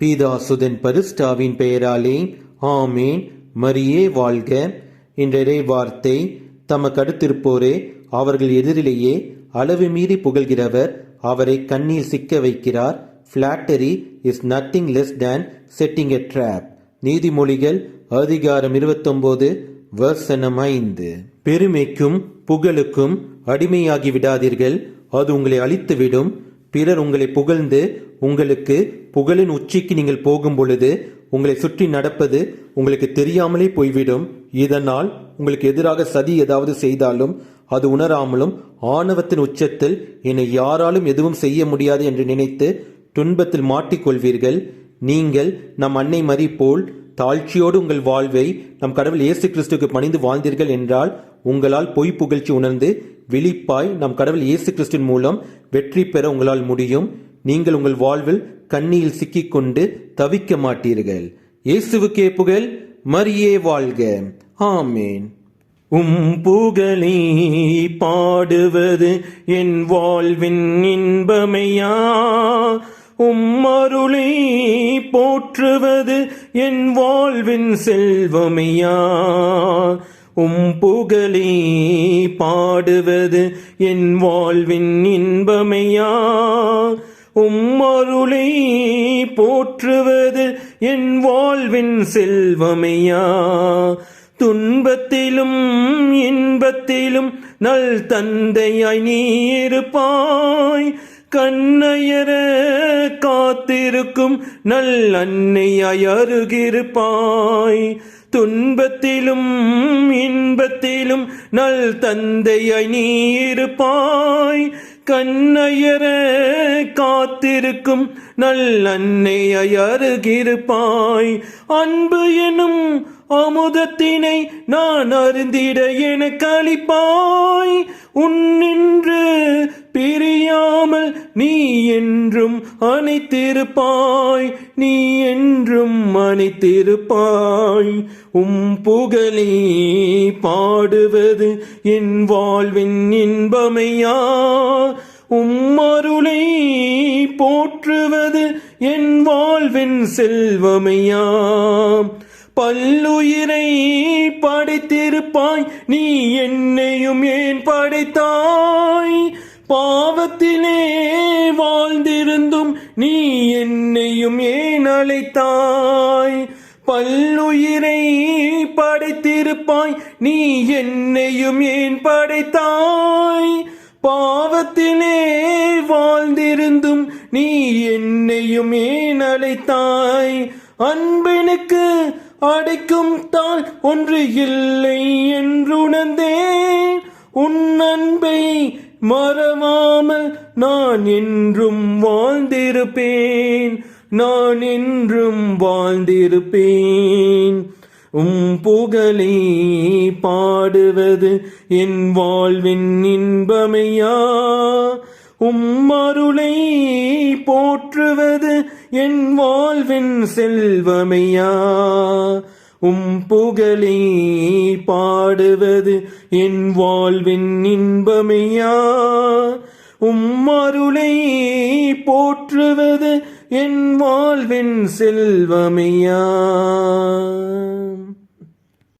பீதாசுதன் பரிஸ்டாவின் பெயராலே ஆமேன். மரியே வாழ்க. என்ற வார்த்தை தமக்கு அடுத்திருப்போரே. அவர்கள் எதிரிலேயே அளவு மீறி புகழ்கிறவர் அவரை கண்ணில் சிக்க வைக்கிறார். Flattery is nothing less than setting a trap நீதிமொழிகள் அதிகாரம் இருபத்தொன்பது வர்சனம் ஐந்து. பெருமைக்கும் புகழுக்கும் அடிமையாகி விடாதீர்கள். அது உங்களை அழித்துவிடும். பிறர் உங்களை புகழ்ந்து உங்களுக்கு புகழின் உச்சிக்கு நீங்கள் போகும் பொழுது உங்களை சுற்றி நடப்பது உங்களுக்கு தெரியாமலே போய்விடும். இதனால் உங்களுக்கு எதிராக சதி ஏதாவது செய்தாலும் அது உணராமலும் ஆணவத்தின் உச்சத்தில் என்னை யாராலும் எதுவும் செய்ய முடியாது என்று நினைத்து துன்பத்தில் மாட்டிக்கொள்வீர்கள். நீங்கள் நம் அன்னை மரி போல் தாழ்ச்சியோடு உங்கள் வாழ்வை நம் கடவுள் இயேசு கிறிஸ்துக்கு பணிந்து வாழ்ந்தீர்கள் என்றால் உங்களால் பொய் புகழ்ச்சி உணர்ந்து விழிப்பாய் நம் கடவுள் இயேசு கிறிஸ்தின் மூலம் வெற்றி பெற உங்களால் முடியும். நீங்கள் உங்கள் வாழ்வில் கண்ணியில் சிக்கிக்கொண்டு தவிக்க மாட்டீர்கள். இயேசுவுக்கே புகழ் மரியே வாழ்க. ஆமேன். உம் புகழே பாடுவது என் வாழ்வின் இன்பமையா? உம் போற்றுவது என் வாழ்வின் செல்வமையா? உம் புகழே பாடுவது என் வாழ்வின் இன்பமையா? உம்மருளை போற்றுவது என் வாழ்வின் செல்வமையா? துன்பத்திலும் இன்பத்திலும் நல் தந்தையாய் நீ இருப்பாய். கண்ணையர காத்திருக்கும் நல் அன்னையாய் அருகிருப்பாய். துன்பத்திலும் இன்பத்திலும் நல் தந்தையை நீ இருப்பாய். கண்ணையர காத்திருக்கும் நல் அன்னையாய் அருகிருப்பாய். அன்பு எனும் அமுதத்தினை நான் அருந்திட எனக்கு அளிப்பாய். உன்னின்று என்றும் அணைத்திருப்பாய் நீ என்றும் அணைத்திருப்பாய். உம் புகழே பாடுவது என் வாழ்வின் இன்பமையா? உம்மருளை போற்றுவது என் வாழ்வின் செல்வமையா? பல்லுயிரை படைத்திருப்பாய் நீ என்னையும் ஏன் படைத்தாய்? பாவத்திலே வாழ்ந்திருந்தும் நீ என்னையும் ஏன் அழைத்தாய்? பல்லுயிரை படைத்திருப்பாய் நீ என்னையும் ஏன் படைத்தாய்? பாவத்திலே வாழ்ந்திருந்தும் நீ என்னையும் ஏன் அழைத்தாய்? அன்பனுக்கு அடைக்கும் தாள் ஒன்று இல்லை என்றுணர்ந்தேன். உன் அன்பை மறவாமல் நான் என்றும் வாழ்ந்திருப்பேன். நான் என்றும் வாழ்ந்திருப்பேன். உம் புகழே பாடுவது என் வாழ்வின் இன்பமையா? உம்மருளை போற்றுவது என் வாழ்வின் செல்வமையா? உம் புகழே பாடுவது என் வாழ்வின் இன்பமையா? உம் அருளை போற்றுவது என் வாழ்வின் செல்வமையா?